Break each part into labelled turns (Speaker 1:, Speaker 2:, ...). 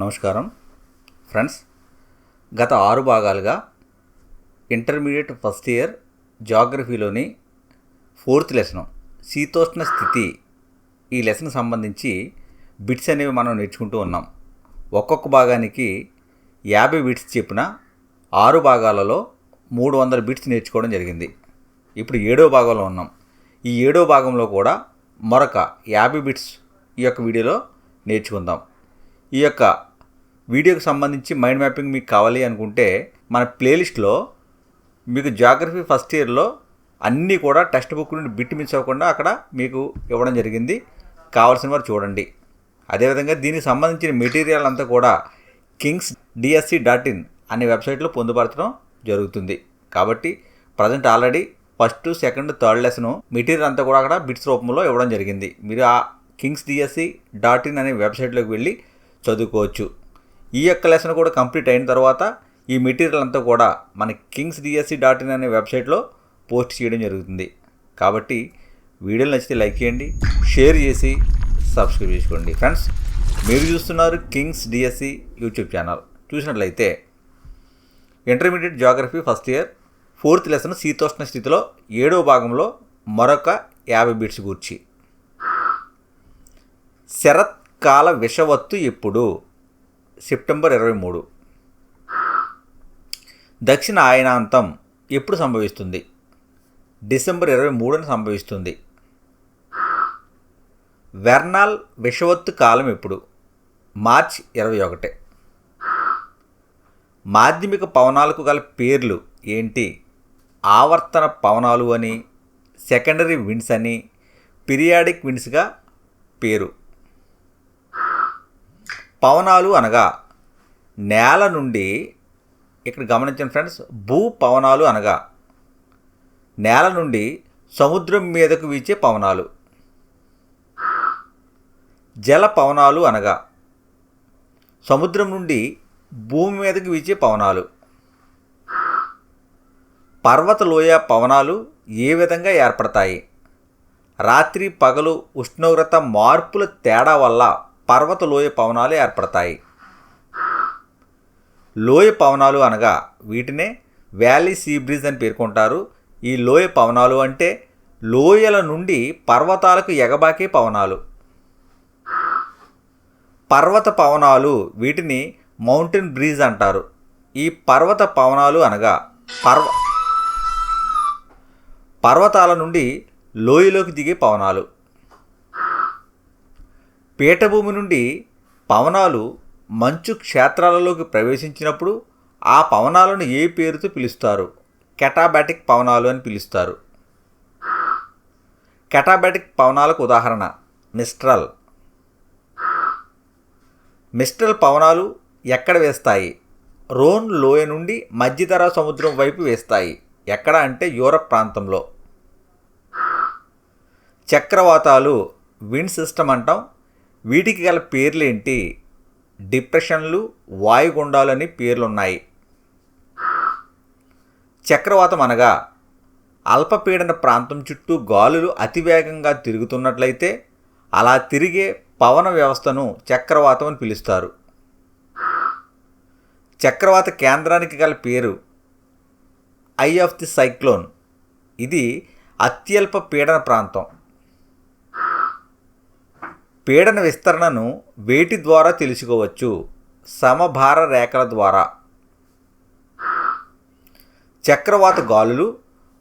Speaker 1: నమస్కారం. ఫ్రెండ్స్ గత ఆరు భాగాలుగా ఇంటర్మీడియట్ ఫస్ట్ ఇయర్ జాగ్రఫీలోని ఫోర్త్ లెసన్ శీతోష్ణ స్థితి ఈ లెసన్ సంబంధించి బిట్స్ అనేవి మనం నేర్చుకుంటూ ఉన్నాం. ఒక్కొక్క భాగానికి యాభై బిట్స్ చెప్పిన ఆరు భాగాలలో మూడు వందల బిట్స్ నేర్చుకోవడం జరిగింది. ఇప్పుడు ఏడో భాగంలో ఉన్నాం. ఈ ఏడో భాగంలో కూడా మరొక యాభై బిట్స్ ఈ యొక్క వీడియోలో నేర్చుకుందాం. ఈ యొక్క వీడియోకి సంబంధించి మైండ్ మ్యాపింగ్ మీకు కావాలి అనుకుంటే మన ప్లేలిస్ట్లో మీకు జాగ్రఫీ ఫస్ట్ ఇయర్లో అన్నీ కూడా టెక్స్ట్ బుక్ నుండి బిట్ మిస్ అవ్వకుండా అక్కడ మీకు ఇవ్వడం జరిగింది. కావాల్సిన వారు చూడండి. అదేవిధంగా దీనికి సంబంధించిన మెటీరియల్ అంతా కూడా కింగ్స్ డిఎస్సి డాట్ ఇన్ అనే వెబ్సైట్లో పొందుపరచడం జరుగుతుంది. కాబట్టి present already first second third lesson material అంతా కూడా అక్కడ బిట్స్ రూపంలో ఇవ్వడం జరిగింది. మీరు ఆ కింగ్స్ డిఎస్సి డాట్ ఇన్ అనే వెబ్సైట్లోకి వెళ్ళి చదువుకోవచ్చు. ఈ యొక్క లెసన్ కూడా కంప్లీట్ అయిన తర్వాత ఈ మెటీరియల్ అంతా కూడా మన కింగ్స్ డిఎస్సి డాట్ ఇన్ అనే వెబ్సైట్లో పోస్ట్ చేయడం జరుగుతుంది. కాబట్టి వీడియోలు నచ్చితే లైక్ చేయండి షేర్ చేసి సబ్స్క్రైబ్ చేసుకోండి. ఫ్రెండ్స్ మీరు చూస్తున్నారు కింగ్స్ డిఎస్సి యూట్యూబ్ ఛానల్ చూసినట్లయితే intermediate geography first year fourth lesson శీతోష్ణ స్థితిలో ఏడవ భాగంలో మరొక యాభై బిట్స్ గూర్చి. కాల విషవత్తు ఎప్పుడు సెప్టెంబర్ ఇరవై మూడు. దక్షిణ ఆయనాంతం ఎప్పుడు సంభవిస్తుంది? డిసెంబర్ ఇరవై మూడున సంభవిస్తుంది. వెర్నాల్ విషవత్తు కాలం ఎప్పుడు? మార్చ్ ఇరవై ఒకటి. మాధ్యమిక పవనాలకు గల పేర్లు ఏంటి? ఆవర్తన పవనాలు అని సెకండరీ విండ్స్ అని పీరియాడిక్ విండ్స్గా పేరు. పవనాలు అనగా నేల నుండి ఇక్కడ గమనించండి ఫ్రెండ్స్ భూ పవనాలు అనగా నేల నుండి సముద్రం మీదకు వీచే పవనాలు. జల పవనాలు అనగా సముద్రం నుండి భూమి మీదకు వీచే పవనాలు. పర్వత లోయ పవనాలు ఏ విధంగా ఏర్పడతాయి? రాత్రి పగలు ఉష్ణోగ్రత మార్పుల తేడా వల్ల పర్వత లోయ పవనాలు ఏర్పడతాయి. లోయ పవనాలు అనగా వీటినే వ్యాలీ సీ బ్రిజ్ అని పేర్కొంటారు. ఈ లోయ పవనాలు అంటే లోయల నుండి పర్వతాలకు ఎగబాకే పవనాలు. పర్వత పవనాలు వీటిని మౌంటైన్ బ్రీజ్ అంటారు. ఈ పర్వత పవనాలు అనగా పర్వ పర్వతాల నుండి లోయలోకి దిగే పవనాలు. పీఠభూమి నుండి పవనాలు మంచు క్షేత్రాలలోకి ప్రవేశించినప్పుడు ఆ పవనాలను ఏ పేరుతో పిలుస్తారు? కెటాబాటిక్ పవనాలు అని పిలుస్తారు. కెటాబాటిక్ పవనాలకు ఉదాహరణ మిస్ట్రల్. మిస్ట్రల్ పవనాలు ఎక్కడ వేస్తాయి? రోన్ లోయ నుండి మధ్యధరా సముద్రం వైపు వేస్తాయి. ఎక్కడ అంటే యూరప్ ప్రాంతంలో. చక్రవాతాలు విండ్ సిస్టమ్ అంటాం. వీటికి గల పేర్లేంటి? డిప్రెషన్లు వాయుగుండాలు అని పేర్లున్నాయి. చక్రవాతం అనగా అల్పపీడన ప్రాంతం చుట్టూ గాలులు అతివేగంగా తిరుగుతున్నట్లయితే అలా తిరిగే పవన వ్యవస్థను చక్రవాతం అని పిలుస్తారు. చక్రవాత కేంద్రానికి గల పేరు ఐ ఆఫ్ ది సైక్లోన్. ఇది అత్యల్ప పీడన ప్రాంతం. పీడన విస్తరణను వేటి ద్వారా తెలుసుకోవచ్చు? సమభార రేఖల ద్వారా. చక్రవాత గాలులు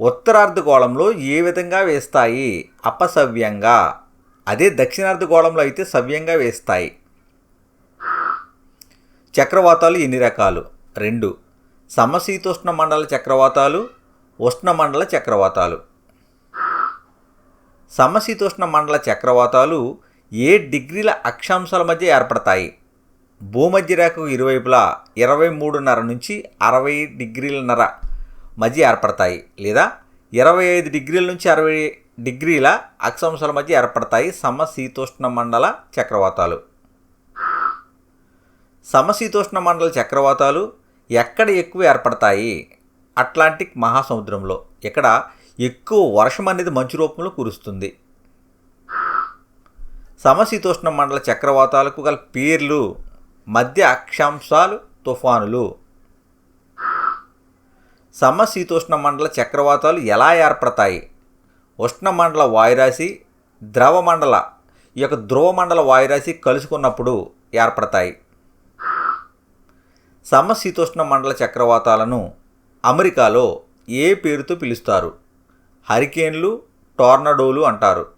Speaker 1: ఉత్తరార్ధగోళంలో ఏ విధంగా వేస్తాయి? అపసవ్యంగా. అదే దక్షిణార్ధగోళంలో అయితే సవ్యంగా వేస్తాయి. చక్రవాతాలు ఎన్ని రకాలు? రెండు. సమశీతోష్ణ మండల చక్రవాతాలు ఉష్ణమండల చక్రవాతాలు. సమశీతోష్ణ మండల చక్రవాతాలు ఏ డిగ్రీల అక్షాంశాల మధ్య ఏర్పడతాయి? భూమధ్య రేఖకు ఇరువైపులా ఇరవై మూడున్నర నుంచి అరవై డిగ్రీలన్నర మధ్య ఏర్పడతాయి లేదా ఇరవై ఐదు డిగ్రీల నుంచి అరవై డిగ్రీల అక్షాంశాల మధ్య ఏర్పడతాయి సమశీతోష్ణ మండల చక్రవాతాలు. సమశీతోష్ణ మండల చక్రవాతాలు ఎక్కడ ఎక్కువ ఏర్పడతాయి? అట్లాంటిక్ మహాసముద్రంలో. ఇక్కడ ఎక్కువ వర్షం అనేది మంచు రూపంలో కురుస్తుంది. సమశీతోష్ణ మండల చక్రవాతాలకు గల పేర్లు మధ్య అక్షాంశాలు తుఫానులు. సమశీతోష్ణ మండల చక్రవాతాలు ఎలా ఏర్పడతాయి? ఉష్ణమండల వాయురాశి ద్రవమండల ఈ యొక్క ధ్రువమండల వాయురాశి కలుసుకున్నప్పుడు ఏర్పడతాయి. సమశీతోష్ణ మండల చక్రవాతాలను అమెరికాలో ఏ పేరుతో పిలుస్తారు? హరికేన్లు టోర్నడోలు అంటారు.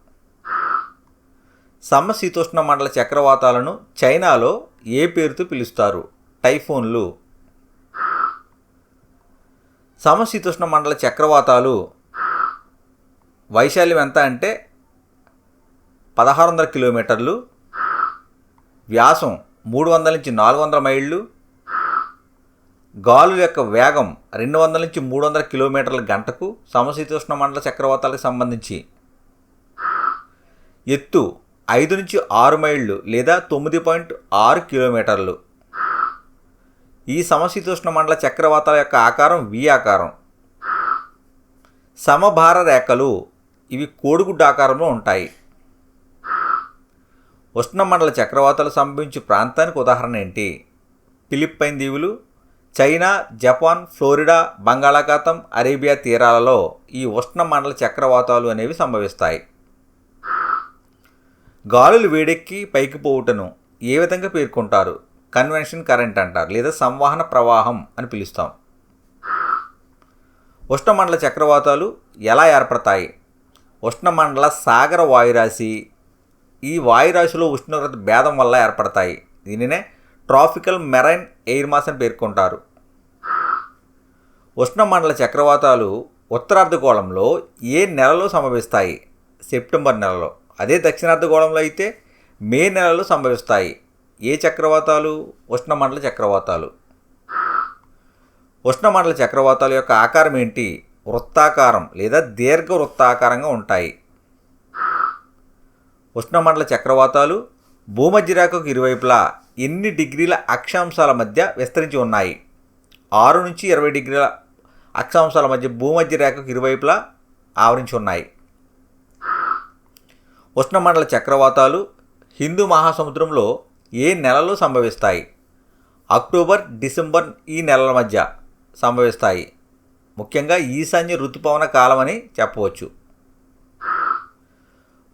Speaker 1: సమశీతోష్ణ మండల చక్రవాతాలను చైనాలో ఏ పేరుతో పిలుస్తారు? టైఫోన్లు. సమశీతోష్ణ మండల చక్రవాతాలు వైశాల్యం ఎంత అంటే పదహారు వందల కిలోమీటర్లు. వ్యాసం మూడు వందల నుంచి నాలుగు వందల మైళ్ళు. గాలుల యొక్క వేగం రెండు వందల నుంచి మూడు వందల కిలోమీటర్ల గంటకు సమశీతోష్ణ మండల చక్రవాతాలకు సంబంధించి. ఎత్తు ఐదు నుంచి ఆరు మైళ్ళు లేదా తొమ్మిది పాయింట్ ఆరు కిలోమీటర్లు. ఈ సమశీతోష్ణ మండల చక్రవాతాల యొక్క ఆకారం వి ఆకారం. సమభార రేఖలు ఇవి కోడిగుడ్డు ఆకారంలో ఉంటాయి. ఉష్ణమండల చక్రవాతాలు సంభవించే ప్రాంతానికి ఉదాహరణ ఏంటి? ఫిలిప్పైన్ దీవులు చైనా జపాన్ ఫ్లోరిడా బంగాళాఖాతం అరేబియా తీరాలలో ఈ ఉష్ణమండల చక్రవాతాలు అనేవి సంభవిస్తాయి. గాలులు వేడెక్కి పైకి పోవుటను ఏ విధంగా పేర్కొంటారు? కన్వెన్షన్ కరెంట్ అంటారు లేదా సంవహన ప్రవాహం అని పిలుస్తాం. ఉష్ణమండల చక్రవాతాలు ఎలా ఏర్పడతాయి? ఉష్ణమండల సాగర వాయురాశి ఈ వాయురాశిలో ఉష్ణోగ్రత భేదం వల్ల ఏర్పడతాయి. దీనినే ట్రాఫికల్ మెరైన్ ఎయిర్ మాస్ అని పేర్కొంటారు. ఉష్ణమండల చక్రవాతాలు ఉత్తరార్ధగోళంలో ఏ నెలలో సంభవిస్తాయి సెప్టెంబర్ నెలలో. అదే దక్షిణార్ధగోళంలో అయితే మే నెలలో సంభవిస్తాయి. ఏ చక్రవాతాలు? ఉష్ణమండల చక్రవాతాలు. ఉష్ణమండల చక్రవాతాల యొక్క ఆకారం ఏంటి? వృత్తాకారం లేదా దీర్ఘ వృత్తాకారంగా ఉంటాయి. ఉష్ణమండల చక్రవాతాలు భూమధ్యరేఖకు ఇరువైపులా ఎన్ని డిగ్రీల అక్షాంశాల మధ్య విస్తరించి ఉన్నాయి? ఆరు నుంచి ఇరవై డిగ్రీల అక్షాంశాల మధ్య భూమధ్యరేఖకు ఇరువైపులా ఆవరించి ఉన్నాయి. ఉష్ణమండల చక్రవాతాలు హిందూ మహాసముద్రంలో ఏ నెలలు సంభవిస్తాయి? అక్టోబర్ డిసెంబర్ ఈ నెలల మధ్య సంభవిస్తాయి. ముఖ్యంగా ఈశాన్య ఋతుపవన కాలం అని చెప్పవచ్చు.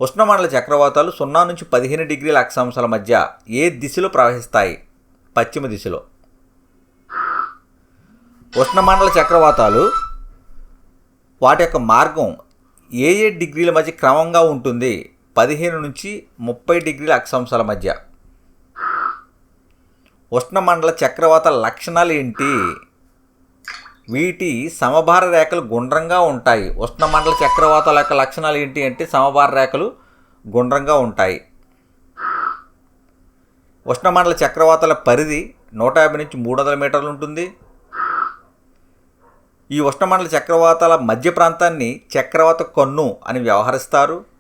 Speaker 1: ఉష్ణమండల చక్రవాతాలు సున్నా నుంచి పదిహేను డిగ్రీల అక్షాంశాల మధ్య ఏ దిశలో ప్రవహిస్తాయి? పశ్చిమ దిశలో. ఉష్ణమండల చక్రవాతాలు వాటి యొక్క మార్గం ఏ ఏ డిగ్రీల మధ్య క్రమంగా ఉంటుంది? పదిహేను నుంచి ముప్పై డిగ్రీల అక్షాంశాల మధ్య. ఉష్ణమండల చక్రవాత లక్షణాలు ఏంటి? వీటి సమభార రేఖలు గుండ్రంగా ఉంటాయి. ఉష్ణమండల చక్రవాతాల యొక్క లక్షణాలు ఏంటి అంటే సమభార రేఖలు గుండ్రంగా ఉంటాయి. ఉష్ణమండల చక్రవాతాల పరిధి నూట యాభై నుంచి మూడు వందల మీటర్లు ఉంటుంది. ఈ ఉష్ణమండల చక్రవాతాల మధ్య ప్రాంతాన్ని చక్రవాత కన్ను అని వ్యవహరిస్తారు.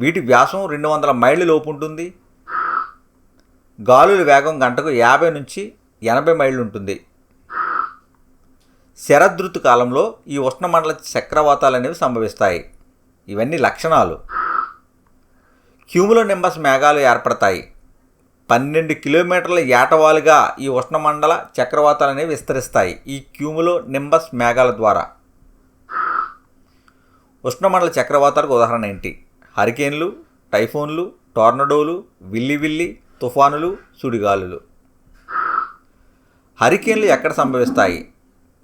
Speaker 1: వీటి వ్యాసం రెండు వందల మైళ్ళ లోపు ఉంటుంది. గాలుల వేగం గంటకు యాభై నుంచి ఎనభై మైళ్ళు ఉంటుంది. శరదృతు కాలంలో ఈ ఉష్ణమండల చక్రవాతాలు అనేవి సంభవిస్తాయి. ఇవన్నీ లక్షణాలు. క్యూములో నింబస్ మేఘాలు ఏర్పడతాయి. పన్నెండు కిలోమీటర్ల ఏటవాలుగా ఈ ఉష్ణమండల చక్రవాతాలు అనేవి విస్తరిస్తాయి. ఈ క్యూములో నింబస్ మేఘాల ద్వారా. ఉష్ణమండల చక్రవాతాలకు ఉదాహరణ ఏంటి? హరికేన్లు టైఫోన్లు టోర్నడోలు విల్లి విల్లి తుఫానులు సుడిగాలులు. హరికేన్లు ఎక్కడ సంభవిస్తాయి?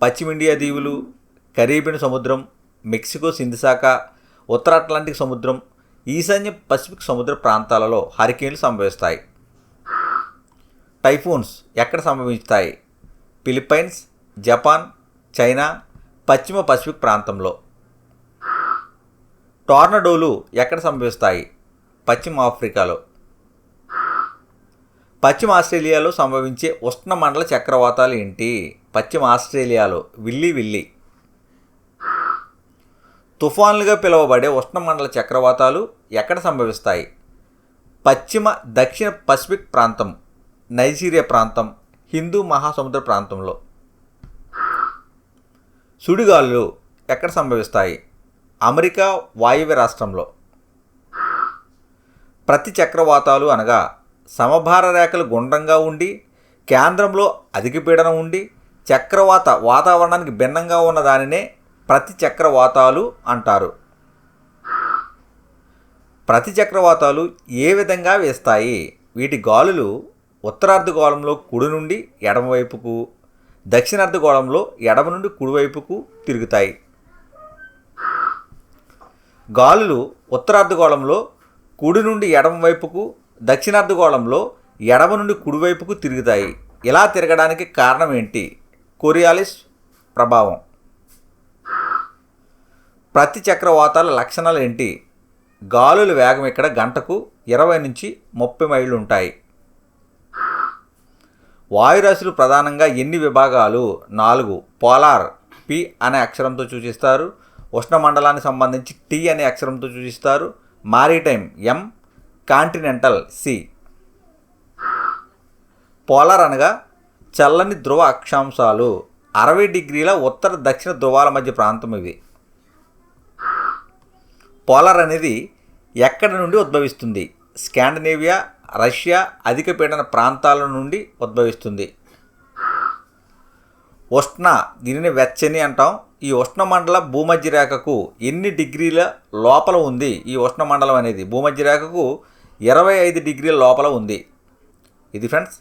Speaker 1: పశ్చిమ ఇండియా దీవులు కరీబియన్ సముద్రం మెక్సికో సింధిశాఖ ఉత్తర అట్లాంటిక్ సముద్రం ఈశాన్య పసిఫిక్ సముద్ర ప్రాంతాలలో హరికేన్లు సంభవిస్తాయి. టైఫూన్స్ ఎక్కడ సంభవిస్తాయి? ఫిలిప్పైన్స్ జపాన్ చైనా పశ్చిమ పసిఫిక్ ప్రాంతంలో. టోర్నడోలు ఎక్కడ సంభవిస్తాయి? పశ్చిమ ఆఫ్రికాలో. పశ్చిమ ఆస్ట్రేలియాలో సంభవించే ఉష్ణమండల చక్రవాతాలు ఏంటి? పశ్చిమ ఆస్ట్రేలియాలో. Willey Willey. తుఫాన్లుగా పిలువబడే ఉష్ణమండల చక్రవాతాలు ఎక్కడ సంభవిస్తాయి? పశ్చిమ దక్షిణ పసిఫిక్ ప్రాంతం నైజీరియా ప్రాంతం హిందూ మహాసముద్ర ప్రాంతంలో. సుడిగాలులు ఎక్కడ సంభవిస్తాయి? అమెరికా వాయువ్య రాష్ట్రంలో. ప్రతి చక్రవాతాలు అనగా సమభార రేఖలు గుండ్రంగా ఉండి కేంద్రంలో అధిక పీడనం ఉండి చక్రవాత వాతావరణానికి భిన్నంగా ఉన్న దానినే ప్రతి చక్రవాతాలు అంటారు. ప్రతి చక్రవాతాలు ఏ విధంగా వేస్తాయి? వీటి గాలులు ఉత్తరార్ధగోళంలో కుడి నుండి ఎడమవైపుకు దక్షిణార్ధగోళంలో ఎడమ నుండి కుడివైపుకు తిరుగుతాయి. గాలులు ఉత్తరార్ధగోళంలో కుడి నుండి ఎడమ వైపుకు దక్షిణార్ధగోళంలో ఎడమ నుండి కుడివైపుకు తిరుగుతాయి. ఇలా తిరగడానికి కారణం ఏంటి? కొరియాలిస్ ప్రభావం. ప్రతి చక్రవాతాల లక్షణాలు ఏంటి? గాలుల వేగం ఇక్కడ గంటకు ఇరవై నుంచి ముప్పై మైళ్ళు ఉంటాయి. వాయురాశులు ప్రధానంగా ఎన్ని విభాగాలు? నాలుగు. పోలార్ పి అనే అక్షరంతో సూచిస్తారు. ఉష్ణమండలానికి సంబంధించి టీ అనే అక్షరంతో సూచిస్తారు. Maritime M continental C. Polar అనగా చల్లని ధ్రువ అక్షాంశాలు. అరవై డిగ్రీల ఉత్తర దక్షిణ ధ్రువాల మధ్య ప్రాంతం ఇవి పోలార్ అనేది ఎక్కడి నుండి ఉద్భవిస్తుంది? స్కాండినేవియా రష్యా అధిక పీడన ప్రాంతాల నుండి ఉద్భవిస్తుంది. ఉష్ణ దీనిని వెచ్చని అంటాం. ఈ ఉష్ణమండల భూమధ్య రేఖకు ఎన్ని డిగ్రీల లోపల ఉంది? ఈ ఉష్ణమండలం అనేది భూమధ్య రేఖకు ఇరవై ఐదు డిగ్రీల లోపల ఉంది. ఇది ఫ్రెండ్స్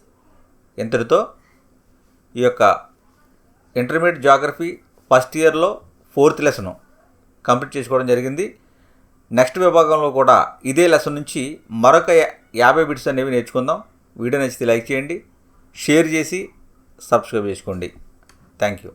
Speaker 1: ఇంతటితో ఈ యొక్క ఇంటర్మీడియట్ జాగ్రఫీ ఫస్ట్ ఇయర్లో ఫోర్త్ లెసను కంప్లీట్ చేసుకోవడం జరిగింది. నెక్స్ట్ విభాగంలో కూడా ఇదే లెసన్ నుంచి మరొక యాభై బిట్స్ అనేవి నేర్చుకుందాం. వీడియో నచ్చితే లైక్ చేయండి షేర్ చేసి సబ్స్క్రైబ్ చేసుకోండి. Thank you.